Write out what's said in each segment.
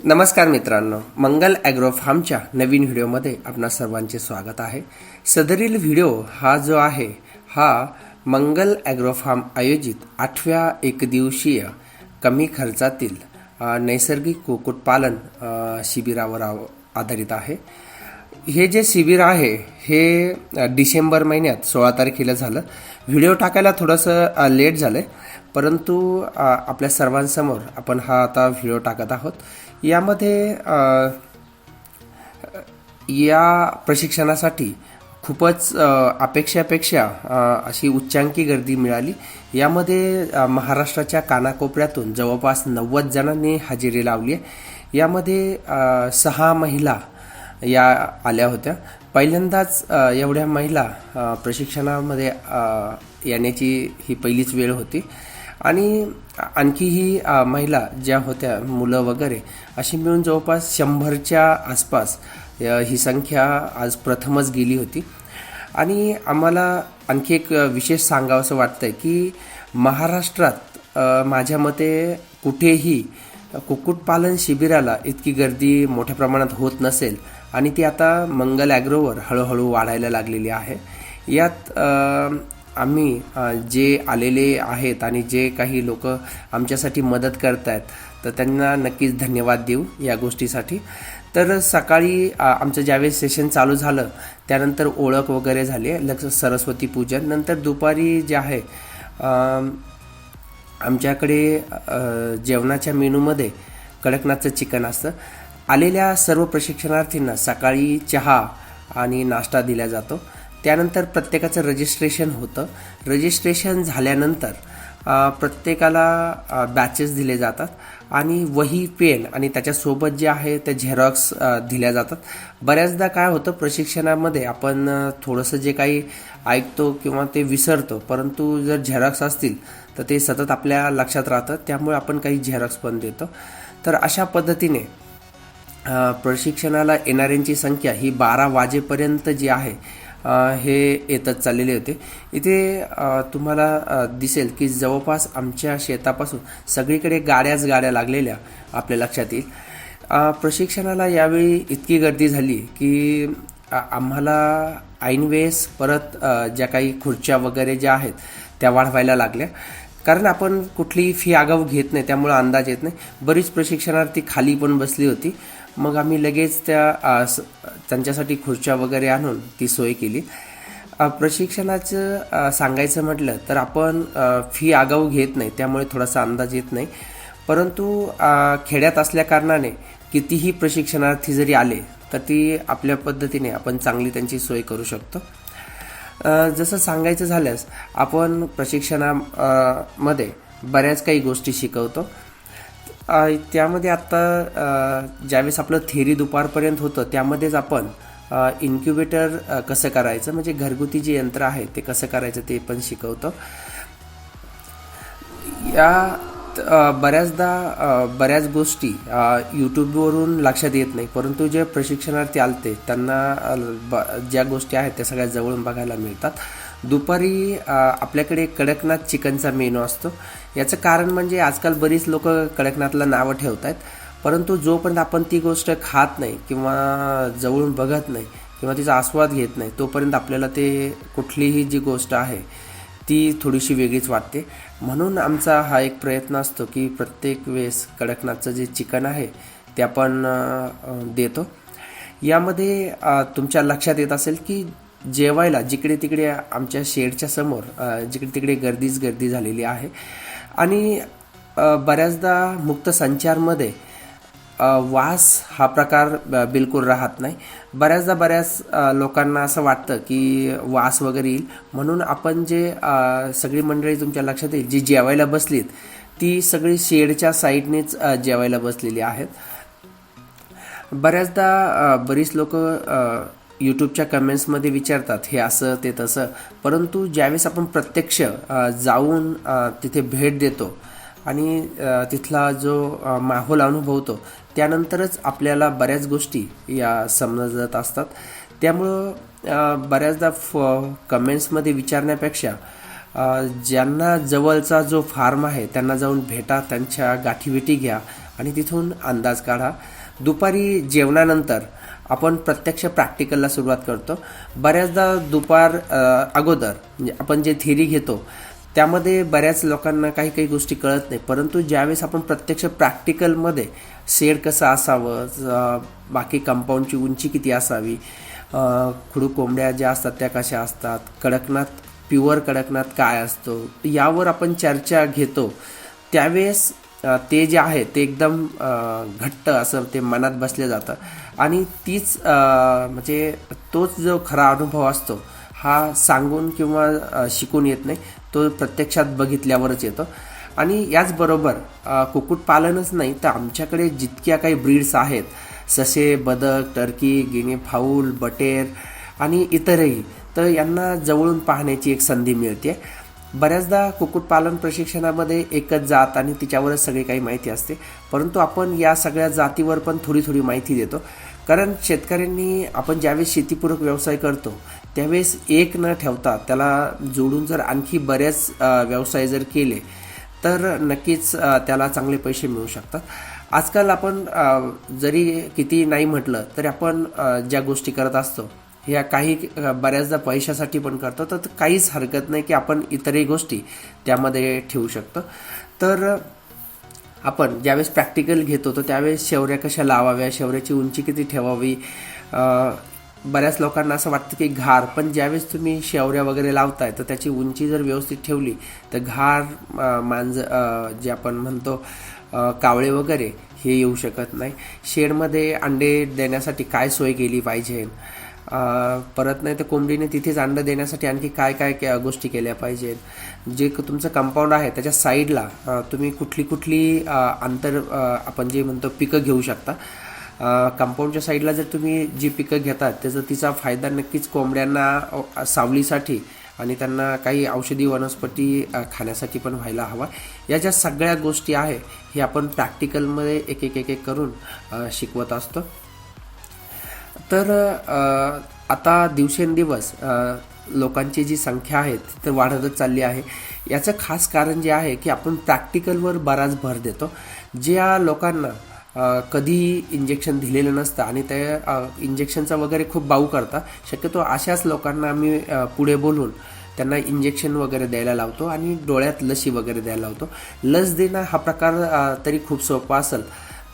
नमस्कार मित्रांनो मंगल ॲग्रो फार्मच्या नवीन व्हिडिओमध्ये आपणा सर्वांचे स्वागत आहे. सदरील व्हिडिओ हा जो आहे हा मंगल ॲग्रो फार्म आयोजित आठव्या एकदिवसीय कमी खर्चातील नैसर्गिक कुक्कुटपालन शिबिरावर आधारित आहे. हे जे शिबिर आहे हे डिसेंबर महिन्यात सोळा तारखेला झालं. व्हिडिओ टाकायला थोडंसं लेट झालं परंतु आपल्या सर्वांसमोर आपण हा आता व्हिडिओ टाकत आहोत. यामध्ये या प्रशिक्षणासाठी खूपच अपेक्षा अपेक्षापेक्षा अशी उच्चांकी गर्दी मिळाली. यामध्ये महाराष्ट्राच्या कानाकोपऱ्यातून जवळपास नव्वद जणांनी हजेरी लावली आहे. यामध्ये सहा महिला या आल्या होत्या. पहिल्यांदाच एवढ्या महिला प्रशिक्षणामध्ये येण्याची ही पहिलीच वेळ होती. आणि आणखी ही महिला ज्या होत्या मुलं वगैरे अशी मिळून जवळपास शंभरच्या आसपास ही संख्या आज प्रथमच गेली होती. आणि आम्हाला आणखी एक विशेष सांगावंसं आहे की महाराष्ट्रात माझ्या मते कुठेही कुक्कुटपालन शिबिराला इतकी गर्दी मोठ्या प्रमाणात होत नसेल आणि ती आता मंगल ॲग्रोवर हळूहळू वाढायला लागलेली आहे. यात आम्ही जे आलेले आहेत आणि जे काही लोक आमच्यासाठी मदत करत आहेत तर त्यांना नक्कीच धन्यवाद देऊ या गोष्टीसाठी. तर सकाळी आमचं ज्यावेळेस सेशन चालू झालं त्यानंतर ओळख वगैरे झाली लक्ष सरस्वती पूजन. नंतर दुपारी जे आहे आमच्याकडे जेवणाच्या मेनूमध्ये कडकनाथचं चिकन असतं. आलेल्या सर्व प्रशिक्षणार्थींना सकाळी चहा आणि नाश्ता दिला जातो. त्यानंतर प्रत्येकाचं रजिस्ट्रेशन होतं. रजिस्ट्रेशन झाल्यानंतर प्रत्येकाला बॅचेस दिले जातात आणि वही पेन आणि त्याच्यासोबत जे आहे ते झेरॉक्स दिल्या जातात. बऱ्याचदा काय होतं प्रशिक्षणामध्ये आपण थोडंसं जे काही ऐकतो किंवा ते विसरतो परंतु जर झेरॉक्स असतील तर ते सतत आपल्या लक्षात राहतं. त्यामुळे आपण काही झेरॉक्स पण देतो. तर अशा पद्धतीने प्रशिक्षणाला येणाऱ्यांची संख्या ही बारा वाजेपर्यंत जी आहे हे येतच चाललेले होते. इथे तुम्हाला दिसेल की जवळपास आमच्या शेतापासून सगळीकडे गाड्याच गाड्या लागलेल्या आपल्या लक्षात येईल. प्रशिक्षणाला यावेळी इतकी गर्दी झाली की आम्हाला ऐनवेळेस परत ज्या काही खुर्च्या वगैरे ज्या आहेत त्या वाढवायला लागल्या. कारण आपण कुठलीही फी आगाऊ घेत नाही त्यामुळे अंदाज येत नाही. बरीच प्रशिक्षणार्थी खाली पण बसली होती. मग आम्ही लगेच त्या स- त्यांच्यासाठी खुर्च्या वगैरे आणून ती सोय केली. प्रशिक्षणाचं सांगायचं म्हटलं तर आपण फी आगाऊ घेत नाही त्यामुळे थोडासा अंदाज येत नाही. परंतु खेड्यात असल्याकारणाने कितीही प्रशिक्षणार्थी जरी आले तर ती आपल्या पद्धतीने आपण चांगली त्यांची सोय करू शकतो. जसं सांगायचं झाल्यास आपण प्रशिक्षणा मध्ये बऱ्याच काही गोष्टी शिकवतो. त्यामध्ये आत्ता ज्यावेळेस आपलं थेरी दुपारपर्यंत होतं त्यामध्येच आपण इन्क्युबेटर कसं करायचं? म्हणजे घरगुती जे यंत्र आहे ते कसं करायचं ते पण शिकवतो. या बऱ्याचदा बऱ्याच गोष्टी यूट्यूबवरून लक्षात येत नाही परंतु जे प्रशिक्षणार्थी आलते त्यांना ब- ज्या गोष्टी आहेत त्या सगळ्या जवळून बघायला मिळतात. दुपारी आपल्याकडे कडकनाथ चिकनचा मेनू असतो. याचं कारण म्हणजे आजकाल बरीच लोक कडकनाथला नावं ठेवत आहेत परंतु जोपर्यंत आपण ती गोष्ट खात नाही किंवा जवळून बघत नाही किंवा तिचा आस्वाद घेत नाही तोपर्यंत आपल्याला ते कुठलीही जी गोष्ट आहे ती थोडीशी वेगळीच वाटते. म्हणून आमचा हा एक प्रयत्न असतो की प्रत्येक वेळेस कडकनाथचं जे चिकन आहे ते आपण देतो. यामध्ये तुमच्या लक्षात येत असेल की जेवायला जिकडे तिकडे आमच्या शेडच्या समोर जिकडे तिकडे गर्दीच गर्दी झालेली आहे. आणि बऱ्याचदा मुक्त संचारमध्ये वास हा प्रकार ब- बिलकुल राहत नाही. बऱ्याचदा बऱ्याच लोकांना असं वाटतं की वास वगैरे येईल. म्हणून आपण जे सगळी मंडळी तुमच्या लक्षात येईल जी जेवायला बसलीत ती सगळी शेडच्या साईडनेच जेवायला बसलेली आहेत. बऱ्याचदा बरीच लोक यूट्यूबच्या कमेंट्समध्ये विचारतात हे असं ते तसं. परंतु ज्यावेळेस आपण प्रत्यक्ष जाऊन तिथे भेट देतो आणि तिथला जो माहोल अनुभवतो त्यानंतरच आपल्याला बऱ्याच गोष्टी या समजत असतात. त्यामुळं बऱ्याचदा फ कमेंट्समध्ये विचारण्यापेक्षा ज्यांना जवळचा जो फार्म आहे त्यांना जाऊन भेटा त्यांच्या गाठीभेटी घ्या आणि तिथून अंदाज काढा. दुपारी जेवणानंतर आपण प्रत्यक्ष प्रॅक्टिकलला सुरुवात करतो. बऱ्याचदा दुपार अगोदर म्हणजे आपण जे थिअरी घेतो त्यामध्ये बऱ्याच लोकांना काही काही गोष्टी कळत नाही. परंतु ज्यावेळेस आपण प्रत्यक्ष प्रॅक्टिकलमध्ये शेड कसं असावं बाकी कंपाऊंडची उंची किती असावी खुडू कोंबड्या ज्या असतात त्या कशा असतात कडकनाथ प्युअर कडकनाथ काय असतो यावर आपण चर्चा घेतो त्यावेळेस ते जे आहे ते एकदम घट्ट असं ते मनात बसले जातं. आणि तीच म्हणजे तोच जो खरा अनुभव असतो हा सांगून किंवा शिकून येत नाही तो प्रत्यक्षात बघितल्यावरच येतो. आणि याचबरोबर कुक्कुटपालनच नाही तर आमच्याकडे जितक्या काही ब्रीड्स आहेत ससे बदक टर्की गिनी फाऊल बटेर आणि इतरही तर यांना जवळून पाहण्याची एक संधी मिळते. बऱ्याचदा कुक्कुटपालन प्रशिक्षणामध्ये एकच जात आणि तिच्यावरच सगळी काही माहिती असते. परंतु आपण या सगळ्या जातीवर पण थोडी थोडी माहिती देतो. कारण शेतकऱ्यांनी आपण ज्यावेळेस शेतीपूरक व्यवसाय करतो त्यावेळेस एक न ठेवता त्याला जोडून जर आणखी बरेच व्यवसाय जर केले तर नक्कीच त्याला चांगले पैसे मिळू शकतात. आजकाल आपण जरी किती नाही म्हटलं तरी आपण ज्या गोष्टी करत असतो ह्या काही बऱ्याचदा पैशासाठी पण करतो. तर काहीच हरकत नाही की आपण इतरही गोष्टी त्यामध्ये ठेवू शकतो. तर आपण ज्यावेळेस प्रॅक्टिकल घेतो तर त्यावेळेस शेवऱ्या कशा लावाव्या शेवऱ्याची उंची किती ठेवावी? बऱ्याच लोकांना असं वाटतं की घार पण ज्यावेळेस तुम्ही शेवऱ्या वगैरे लावताय तर त्याची उंची जर व्यवस्थित ठेवली तर घार मांज जे आपण म्हणतो कावळे वगैरे हे येऊ शकत नाही. शेडमध्ये अंडे देण्यासाठी काय सोय केली पाहिजे? परत नाही तर कोंबडीने तिथेच अंडं देण्यासाठी आणखी काय काय गोष्टी केल्या पाहिजेत. जे क- तुमचं कंपाऊंड आहे त्याच्या साईडला तुम्ही कुठली कुठली अंतर आपण जे म्हणतो पिकं घेऊ शकता. कंपाऊंडच्या साईडला जर तुम्ही जी पिकं घेतात त्याचा तिचा फायदा नक्कीच कोंबड्यांना सावलीसाठी आणि त्यांना काही औषधी वनस्पती खाण्यासाठी पण व्हायला हवा. या ज्या सगळ्या गोष्टी आहे हे आपण प्रॅक्टिकलमध्ये एक एक एक एक करून शिकवत असतो. तर आता दिवसेंदिवस लोकांची जी संख्या आहे ती तर वाढतच चालली आहे. याचं खास कारण जे आहे की आपण प्रॅक्टिकलवर बराच भर देतो. ज्या लोकांना कधी इंजेक्शन दिलेलं नसतं आणि ते इंजेक्शनचा वगैरे खूप बाऊ करता शक्यतो अशाच लोकांना आम्ही पुढे बोलून त्यांना इंजेक्शन वगैरे द्यायला लावतो आणि डोळ्यात लसी वगैरे द्यायला लावतो. लस देणं हा प्रकार तरी खूप सोपा असेल.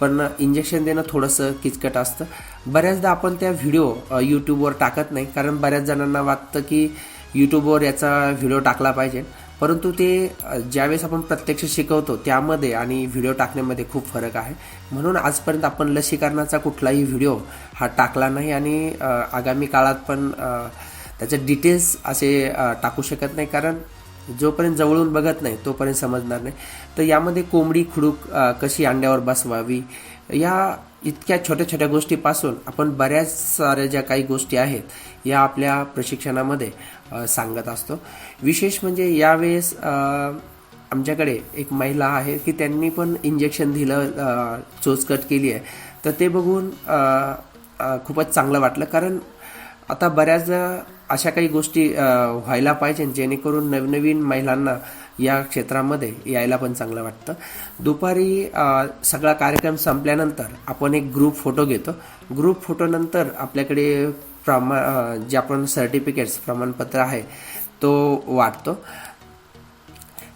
पण इंजेक्शन देणं थोडंसं किचकट असतं. बऱ्याचदा आपण त्या व्हिडिओ यूट्यूबवर टाकत नाही कारण बऱ्याच जणांना वाटतं की यूट्यूबवर याचा व्हिडिओ टाकला पाहिजे. परंतु ते ज्यावेळेस आपण प्रत्यक्ष शिकवतो त्यामध्ये आणि व्हिडिओ टाकण्यामध्ये खूप फरक आहे. म्हणून आजपर्यंत आपण लसीकरणाचा कुठलाही व्हिडिओ हा टाकला नाही आणि आगामी काळात पण त्याचे डिटेल्स असे टाकू शकत नाही. कारण जोपर्यंत जवळून बघत नाही तोपर्यंत समजणार नाही. तर यामध्ये कोंबडी खुडूक कशी अंड्यावर बसवावी या इतक्या छोट्या छोट्या गोष्टीपासून आपण बऱ्याच साऱ्या ज्या काही गोष्टी आहेत या आपल्या प्रशिक्षणामध्ये सांगत असतो. विशेष म्हणजे यावेळेस आमच्याकडे एक महिला आहे की त्यांनी पण इंजेक्शन दिलं चोचकट केली आहे. तर ते बघून खूपच चांगलं वाटलं. कारण आता बऱ्याच अशा काही गोष्टी व्हायला पाहिजे जेणेकरून नवनवीन महिलांना या क्षेत्रामध्ये यायला पण चांगलं वाटतं. दुपारी सगळा कार्यक्रम संपल्यानंतर आपण एक ग्रुप फोटो घेतो. ग्रुप फोटोनंतर आपल्याकडे प्रमा जे आपण सर्टिफिकेट्स प्रमाणपत्र आहे तो वाटतो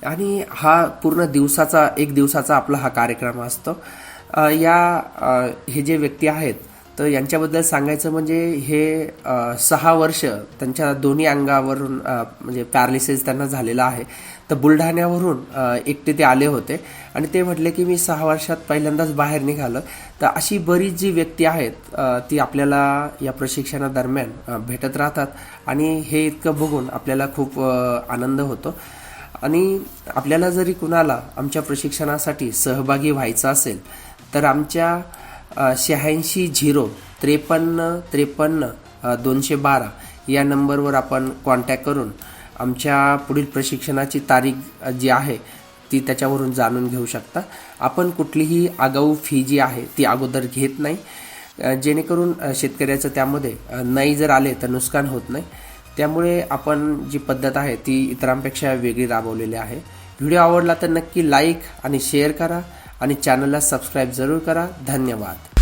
आणि हा पूर्ण दिवसाचा एक दिवसाचा आपला हा कार्यक्रम असतो. या हे जे व्यक्ती आहेत तर यांच्याबद्दल सांगायचं म्हणजे हे सहा वर्ष त्यांच्या दोन्ही अंगावरून म्हणजे पॅरालिसिस त्यांना झालेला आहे. तर बुलढाण्यावरून एकटे ते आले होते. आणि ते म्हटले की मी सहा वर्षात पहिल्यांदाच बाहेर निघालं. तर अशी बरीच जी व्यक्ती आहेत ती आपल्याला या प्रशिक्षणादरम्यान भेटत राहतात. आणि हे इतकं बघून आपल्याला खूप आनंद होतो. आणि आपल्याला जरी कुणाला आमच्या प्रशिक्षणासाठी सहभागी व्हायचं असेल तर आमच्या शहाऐंशी झिरो त्रेपन्न त्रेपन्न दोनशे बारा या नंबरवर आपण कॉन्टॅक्ट करून आमच्या पुढील प्रशिक्षणाची तारीख जी आहे ती त्याच्यावरून जाणून घेऊ शकता. आपण कुठलीही आगाऊ फी जी आहे ती अगोदर घेत नाही. जेणेकरून शेतकऱ्याचं त्यामध्ये नाही जर आले तर नुकसान होत नाही. त्यामुळे आपण जी पद्धत आहे ती इतरांपेक्षा वेगळी राबवलेली आहे. व्हिडिओ आवडला तर नक्की लाईक आणि शेअर करा. आणि चॅनलला सबस्क्राईब जरूर करा. धन्यवाद.